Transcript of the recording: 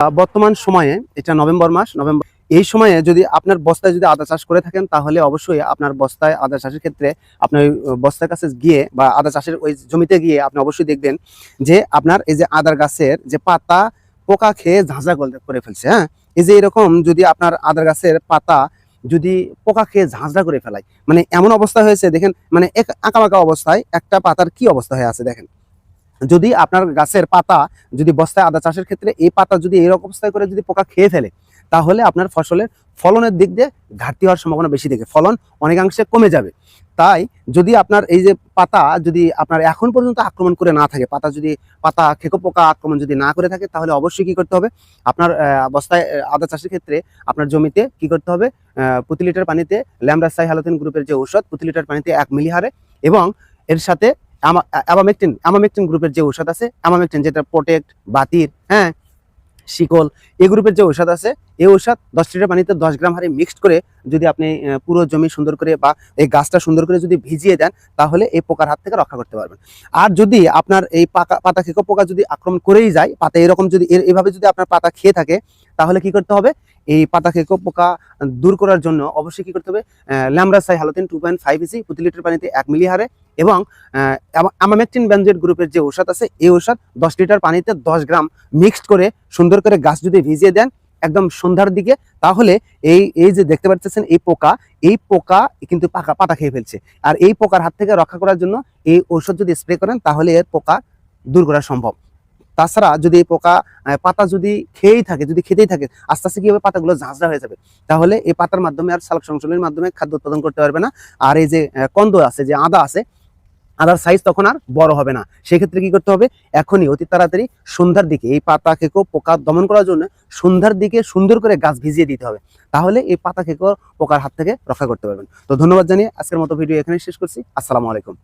বর্তমান সময়ে, এটা নভেম্বর মাস, নভেম্বর এই সময়ে যদি আপনার বস্তায় যদি আদা চাষ করে থাকেন, তাহলে অবশ্যই আপনার বস্তায় আদা চাষের ক্ষেত্রে আপনার বস্তার কাছে গিয়ে বা আদা চাষের ওই জমিতে গিয়ে আপনি অবশ্যই দেখবেন যে আপনার এই যে আদার গাছের যে পাতা পোকা খেয়ে ঝাঁঝা করে ফেলছে হ্যাঁ? এই যে এরকম যদি আপনার আদার গাছের পাতা যদি পোকা খেয়ে ঝাঁঝরা করে ফেলায় মানে এমন অবস্থা হয়েছে, দেখেন মানে এক আঁকাবাঁকা অবস্থায় একটা পাতার কি অবস্থা হয়ে আছে, দেখেন। যদি আপনার গাছের পাতা যদি বস্তায় আদা চাষের ক্ষেত্রে এই পাতা যদি এরকম অবস্থায় করে যদি পোকা খেয়ে ফেলে তাহলে আপনার ফসলের ফলনের দিক দিয়ে ঘাটতি হওয়ার সম্ভাবনা বেশি থাকে। ফলন অনেকাংশে কমে যাবে। তাই যদি আপনার এই যে পাতা যদি আপনার এখন পর্যন্ত আক্রমণ করে না থাকে পাতা যদি পাতা খেকো পোকা আক্রমণ যদি না করে থাকে তাহলে অবশ্যই কি করতে হবে? আপনার আহ, বস্তায় আদা চাষের ক্ষেত্রে আপনার জমিতে কি করতে হবে? প্রতি লিটার পানিতে ল্যামরাসাই হ্যালোথিন গ্রুপের যে ঔষধ প্রতি লিটার পানিতে এক মিলি হারে এবং এর সাথে অ্যামামেকটিন অ্যামামেকটিন গ্রুপের যে ঔষধ আছে অ্যামামেকটিন যেটা প্রোটেক্ট বাতির হ্যাঁ শিকল এই গ্রুপের যে ঔষধ আছে এই ঔষধ দশ লিটার পানিতে দশ গ্রাম হারে মিক্সড করে যদি আপনি পুরো জমি সুন্দর করে বা এই গাছটা সুন্দর করে যদি ভিজিয়ে দেন, তাহলে এই পোকার হাত থেকে রক্ষা করতে পারবেন। আর যদি আপনার এই পাকা, পাতা খেকো পোকা যদি আক্রমণ করেই যায়, পাতা এরকম যদি এভাবে যদি আপনার পাতা খেয়ে থাকে, তাহলে কি করতে হবে? এই পাতা খেকো পোকা দূর করার জন্য অবশ্যই কি করতে হবে? Lambda cyhalothrin two point five EC প্রতি লিটার পানিতে এক মিলি হারে এবং আমামেকটিন ব্যানজেট গ্রুপের যে ঔষধ আছে, এই ঔষধ দশ লিটার পানিতে দশ গ্রাম মিক্সড করে সুন্দর করে গাছ যদি ভিজিয়ে দেন একদম সন্ধ্যার দিকে, তাহলে এই এই যে দেখতে পাচ্ছেন এই পোকা এই পোকা কিন্তু পাকা, পাতা খেয়ে ফেলছে। আর এই পোকার হাত থেকে রক্ষা করার জন্য এই ঔষধ যদি স্প্রে করেন, তাহলে এর পোকা দূর করা সম্ভব। তাছাড়া যদি এই পোকা পাতা যদি খেয়েই থাকে, যদি খেতেই থাকে, আস্তে আস্তে কীভাবে পাতাগুলো ঝাঁঝরা হয়ে যাবে? তাহলে এই পাতার মাধ্যমে আর সালোক সংশোধনের মাধ্যমে খাদ্য উৎপাদন করতে পারবে না। আর এই যে কন্দ আছে, যে আদা আছে আদার সাইজ তখন আর বড় হবে না। সেক্ষেত্রে কি করতে হবে? এখনই অতি তাড়াতাড়ি সন্ধ্যার দিকে এই পাতা খেকো পোকা দমন করার জন্য সন্ধ্যার দিকে সুন্দর করে গাছ ভিজিয়ে দিতে হবে। তাহলে এই পাতা খেকো পোকার হাত থেকে রক্ষা করতে পারবেন। তো ধন্যবাদ জানিয়ে আজকের মতো ভিডিও এখানে শেষ করছি। আসসালামু আলাইকুম।